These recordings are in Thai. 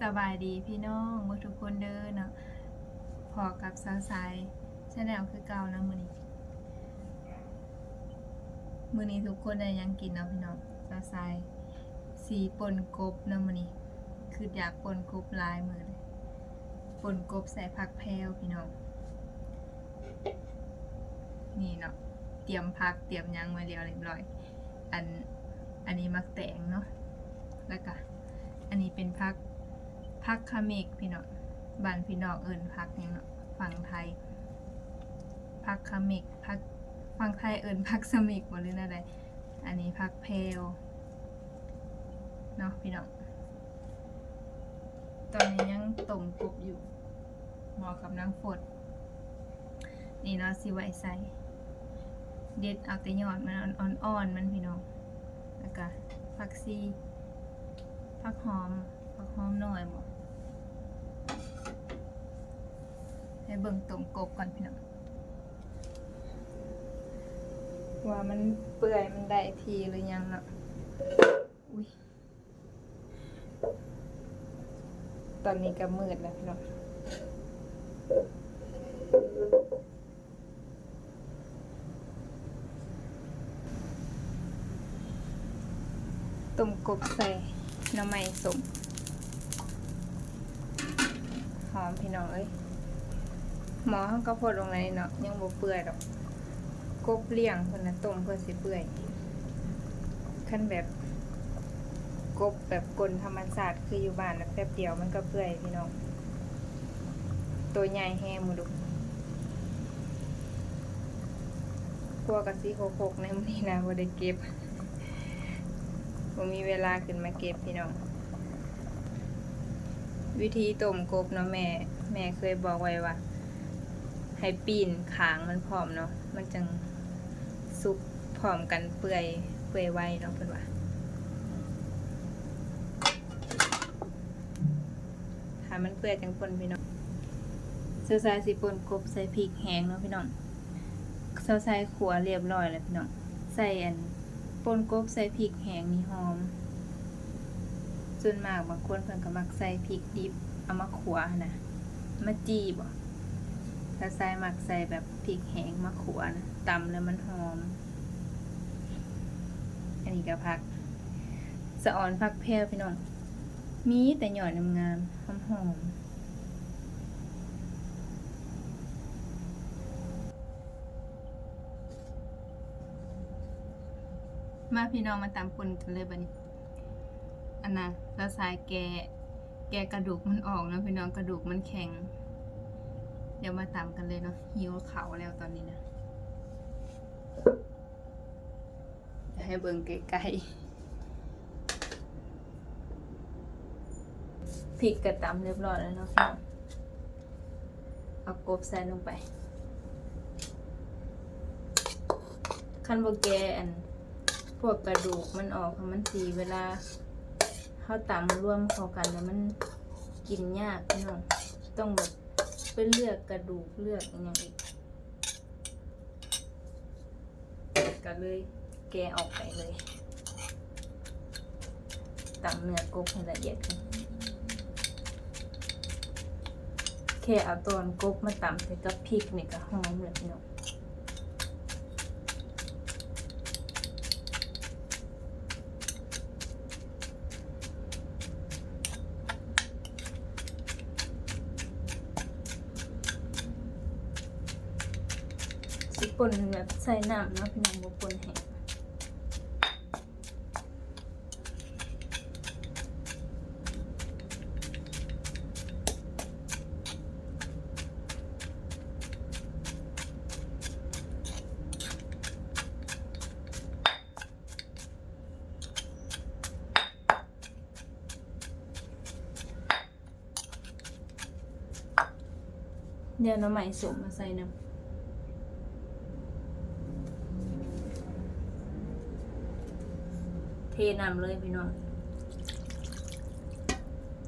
สบายดีพี่น้องมื่อทุกคนเด้อเนาะพอกับสาวสายชาแนลคือเก่านะมือนี้มือนี้ทุกคนได้ยังกินเนาะพี่น้องสาวสายสีปนกบเนาะมือนี้คืออยากปนกบลายมือเลยปนกบใส่ผักแพรวพี่น้องนี่เนาะเตรียมผักเตรียมยังมาเรียวเรียบร้อยอันอันนี้มักแตงเนาะแล้วก็อันนี้เป็นผัก ผักคาเมกพี่น้องบ้านพี่น้องเอิญผักยังเนาะฝั่งไทยผักคาเมกผักฝั่งไทยเอิญผักสมิกบ่หรืออะไรอันนี้ผักเพลเนาะพี่น้องตอนนี้ยังต้มกบอยู่เหมาะกับนางฝดนี่เนาะสิไว้ใส่เด็ดเอาแต่ยอดมันอ่อนๆมันพี่น้องแล้วก็ผักซีผักหอมผักหอมหน่อยบ่ ให้เบิ่งต้มกบก่อนพี่น้องว่ามันเปื่อยมันได้ทีหรือยังเนาะอุ้ยตอนนี้ก็มืดแล้วพี่น้องต้มกบใส่น้ำมันสมหอมพี่น้องเอ้ย หมอเขาก็พดลงในเนาะยังบ่เปื่อยดอกกบเลี้ยงเพิ่นน่ะต้มเพื่อสิเปื่อยขั้นแบบกบแบบกลธรรมชาติคืออยู่บ้านนะแป๊บเดียวมันก็เปื่อยพี่น้อง ตัวใหญ่แห้งมือดุกลัวกะสิโคกในมือนี้นะบ่ได้เก็บผมมีเวลาขึ้นมาเก็บพี่น้อง วิธีต้มกบเนาะแม่ แม่เคยบอกไว้ว่า ให้ปีนขางมันพร้อมเนาะมันจังสุกพร้อมกันเปื่อยเปื่อยไวเนาะเพิ่นว่าถ้ามันเปื่อยจังปนพี่น้องเสื้อสายสิปนกบใส่พริกแห้งเนาะพี่น้องเสื้อสายขัวเรียบร้อยแล้วพี่น้องใส่อันปนกบใส่พริกแห้งนี่หอมส่วนมากบางคนเพิ่นก็มักใส่พริกดิบเอามาขัวนะมาจีบอะ ถ้าใส่มักใส่แบบพริกแห้งมาขัวนตำแล้วมันหอม อันนี้ก็ผัก สะออนผักแพรวพี่น้อง มีแต่หยอดงามหอมๆมมาพี่น้องมาตำปนกันเลยบัดนี้ อันน่ะแล้วสายแกะแกะกระดูกมันออกนะพี่น้องกระดูกมันแข็ง เดี๋ยวมาตำกันเลยเนาะหิวเขาแล้วตอนนี้นะจะให้เบิ่งไกลๆพริกกระตำเรียบร้อยแล้วเนาะเอากบใส่ลงไปขั้นโบแกอันพวกกระดูกมันออกค่ะมันสีเวลาเขาตำร่วมเข้ากันแล้วมันกินยากพี่น้องต้องแบบ ไปเลือกกระดูกเลือกอย่างอีกก็เลยแกะออกไปเลยตำเนื้อกบให้ละเอียดขึ้นแค่เอาตอนกบมาตำใส่กับพริกนี่ก็หอมเลยพี่น้อง สิปนแบบใส่น้ำนะพี่น้องบ่ปนแห้งเดี๋ยวน้ำใหม่สมมาใส่น้ำ เท นำเลยพี่น้อง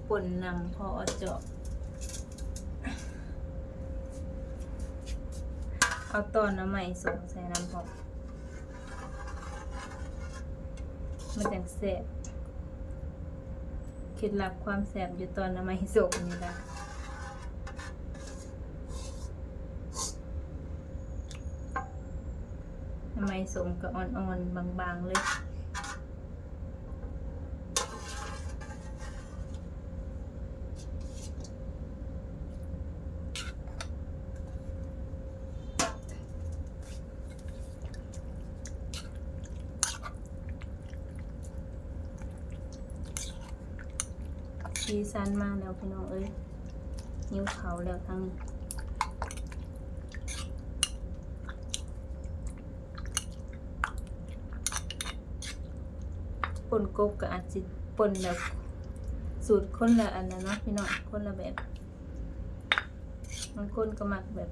ป่นนำพอเจาะเอาตอนน้ำใหม่ส่งใส่น้ำพอมันจังแซ่บเคล็ดลับความแสบอยู่ตอนน้ำมันสมนี่ละน้ำมันสมก็อ่อนๆบางๆเลย สีสันมาแล้วพี่น้องเอ้ยนิ้วเขาแล้วทั้งนี้ปนกบก็อาจจะปนแบบสูตรคนละอันนะเนาะพี่น้องคนละแบบบางคนก็มักแบบ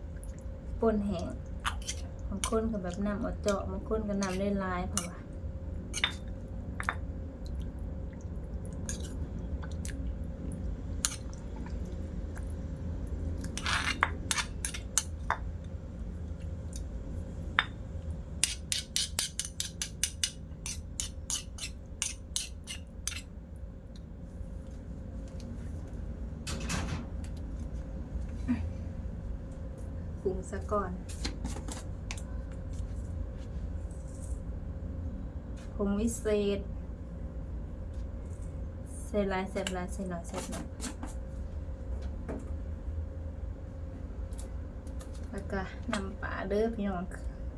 ปนแห้งบางคนก็แบบน้ำอดเจาะบางคนก็น้ำเล่นลายเพราะว่า ผงวิเศษใส่หลายใส่หลายใส่หน่อยใส่หน่อยแล้วก็นำปลาเด้อพี่น้อง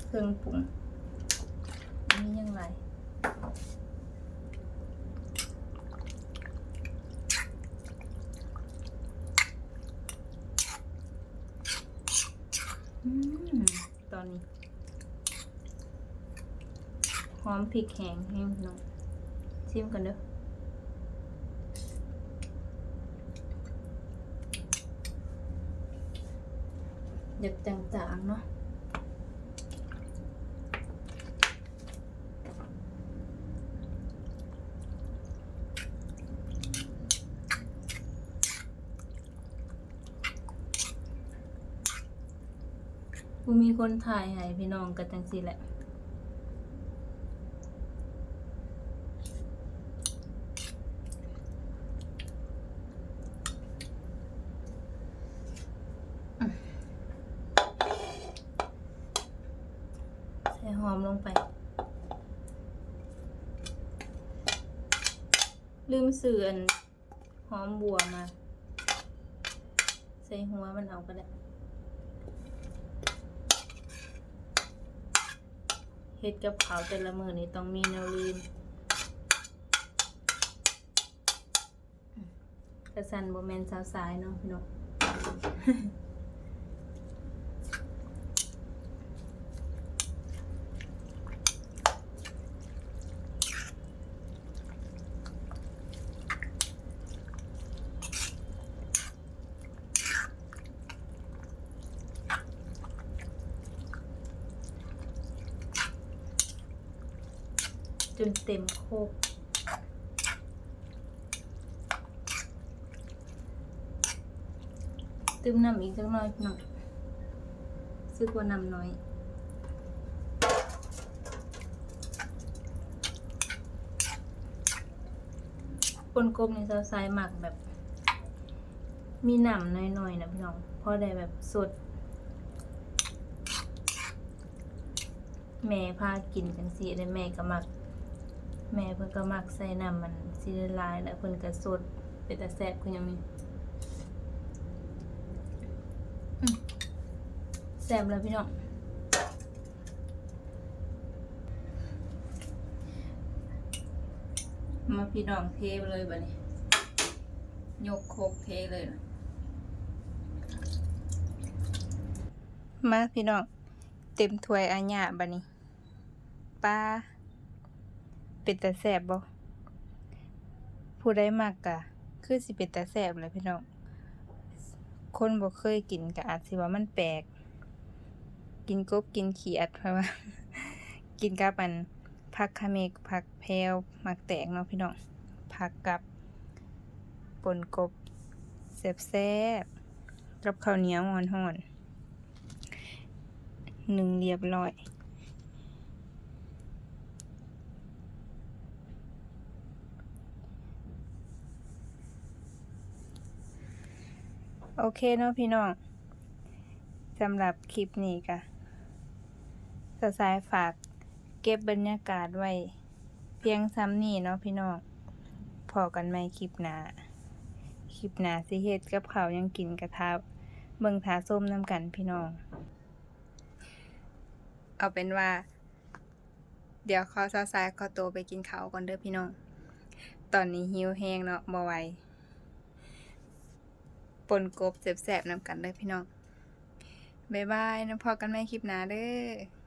เครื่องปรุงนนี้ยังไงอืมตอนนี้ หอมพริกแห้งให้พี่น้องชิมกันเด้ออยากจางๆเนาะกูมีคนถ่ายให้พี่น้องกันจังสิแหละ ใส่หอมลงไป ลืมเสื่อนหอมบัวมา ใส่หัวมันเอาก็ได้เฮ็ดกับเขาแต่ละมือนี้ต้องมีแนวลืมกระสันโบแมนสาวสายเนาะพี่น้อง จนเต็มโคกตึมน้ำอีกสักหน่อยพี่องซื้อกว่าน้ำน้อยปนกบในซาวไซหมักแบบ มีหนำน้อยๆนะพี่น้องพอได้แบบสด แม่พากินจังสีได้แม่ก็มัก แม่เพิ่นก็มักใส่น้ำมันสิละลายแล้วเพิ่นก็สดเป็นตาแซ่บคือหยังนี้อืมแซ่บแล้วพี่น้องมาพี่น้องเทไปเลยบัดนี้ยกโคกเทเลยนะมาพี่น้อง เต็มถ้วยอาญาบัดนี้ปลา เป็นตาแสบบ่ผู้ใดมักกะ คือสิเป็นตาแสบเลยพี่น้อง คนบ่เคยกินก็อาจสิว่ามันแปลก กินกบกินเขียดเพราะว่า กินกับอันผักคาเมกผักแพรวมักแตกเนาะพี่น้องผักกับปนกบแซ่บๆกับข้าวเหนียวห่อนๆหนึ่งเรียบร้อย โอเคเนาะพี่น้องสำหรับคลิปนี้ก็สสายฝากเก็บบรรยากาศไว้ เพียงซ้ำนี่เนาะพี่น้องพอกันไหมคลิปหนาคลิปหนาสิเฮ็ดกับเขายังกินกระทาเบิ่งทาส้มน้ำกันพี่น้อง เอาเป็นว่า เดี๋ยวขอสสายขอตัวไปกินข้าวก่อนเด้อพี่น้อง ตอนนี้หิวแห้งเนาะบ่ไหว ปนกบแสบๆนำกันเด้อพี่น้องบ๊ายบายนะพอกันใหม่คลิปหน้าเด้อ